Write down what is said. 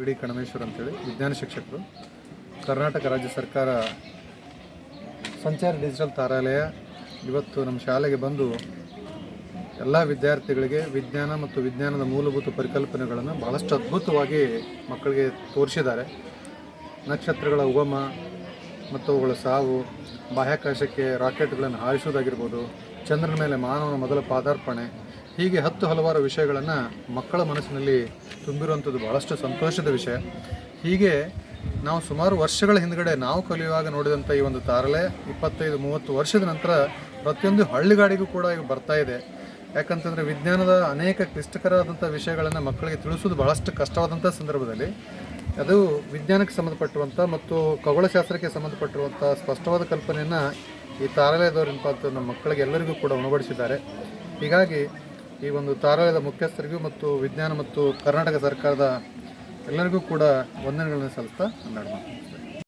V D ಕಣಮೇಶ್ವರ್ ಅಂತೇಳಿ, ವಿಜ್ಞಾನ ಶಿಕ್ಷಕರು. ಕರ್ನಾಟಕ ರಾಜ್ಯ ಸರ್ಕಾರ ಸಂಚಾರ ಡಿಜಿಟಲ್ ತಾರಾಲಯ ಇವತ್ತು ನಮ್ಮ ಶಾಲೆಗೆ ಬಂದು ಎಲ್ಲ ವಿದ್ಯಾರ್ಥಿಗಳಿಗೆ ವಿಜ್ಞಾನ ಮತ್ತು ವಿಜ್ಞಾನದ ಮೂಲಭೂತ ಪರಿಕಲ್ಪನೆಗಳನ್ನು ಬಹಳಷ್ಟು ಅದ್ಭುತವಾಗಿ ಮಕ್ಕಳಿಗೆ ತೋರಿಸಿದ್ದಾರೆ. ನಕ್ಷತ್ರಗಳ ಉಗಮ ಮತ್ತು ಅವುಗಳ ಸಾವು, ಬಾಹ್ಯಾಕಾಶಕ್ಕೆ ರಾಕೆಟ್ಗಳನ್ನು ಹಾರಿಸುವುದಾಗಿರ್ಬೋದು, ಚಂದ್ರನ ಮೇಲೆ ಮಾನವನ ಮೊದಲ ಪಾದಾರ್ಪಣೆ ಹೀಗೆ ಹತ್ತು ಹಲವಾರು ವಿಷಯಗಳನ್ನು ಮಕ್ಕಳ ಮನಸ್ಸಿನಲ್ಲಿ ತುಂಬಿರುವಂಥದ್ದು ಬಹಳಷ್ಟು ಸಂತೋಷದ ವಿಷಯ. ಹೀಗೆ ನಾವು ಸುಮಾರು ವರ್ಷಗಳ ಹಿಂದ್ಗಡೆ ನಾವು ಕಲಿಯುವಾಗ ನೋಡಿದಂಥ ಈ ಒಂದು ತಾರಲೆ, ಇಪ್ಪತ್ತೈದು, ಮೂವತ್ತು ವರ್ಷದ ನಂತರ ಪ್ರತಿಯೊಂದು ಹಳ್ಳಿಗಾಡಿಗೂ ಕೂಡ ಈಗ ಬರ್ತಾ ಇದೆ. ಯಾಕಂತಂದರೆ ವಿಜ್ಞಾನದ ಅನೇಕ ಕ್ಲಿಷ್ಟಕರವಾದಂಥ ವಿಷಯಗಳನ್ನು ಮಕ್ಕಳಿಗೆ ತಿಳಿಸೋದು ಬಹಳಷ್ಟು ಕಷ್ಟವಾದಂಥ ಸಂದರ್ಭದಲ್ಲಿ. ಅದು ವಿಜ್ಞಾನಕ್ಕೆ ಸಂಬಂಧಪಟ್ಟಿರುವಂಥ ಮತ್ತು ಖಗೋಳಶಾಸ್ತ್ರಕ್ಕೆ ಸಂಬಂಧಪಟ್ಟಿರುವಂಥ ಸ್ಪಷ್ಟವಾದ ಕಲ್ಪನೆಯನ್ನು ಈ ತಾರಲೆಯದವರಿಂದ ನಮ್ಮ ಮಕ್ಕಳಿಗೆ ಎಲ್ಲರಿಗೂ ಕೂಡ ಉಣಬಡಿಸಿದ್ದಾರೆ. ಹೀಗಾಗಿ ಈ ಒಂದು ತಾರಾಲಯದ ಮುಖ್ಯಸ್ಥರಿಗೂ ಮತ್ತು ವಿಜ್ಞಾನ ಮತ್ತು ಕರ್ನಾಟಕ ಸರ್ಕಾರದ ಎಲ್ಲರಿಗೂ ಕೂಡ ವಂದನೆಗಳನ್ನು ಸಲ್ಲಿಸ್ತಾ ಹನ್ನೆರಡು.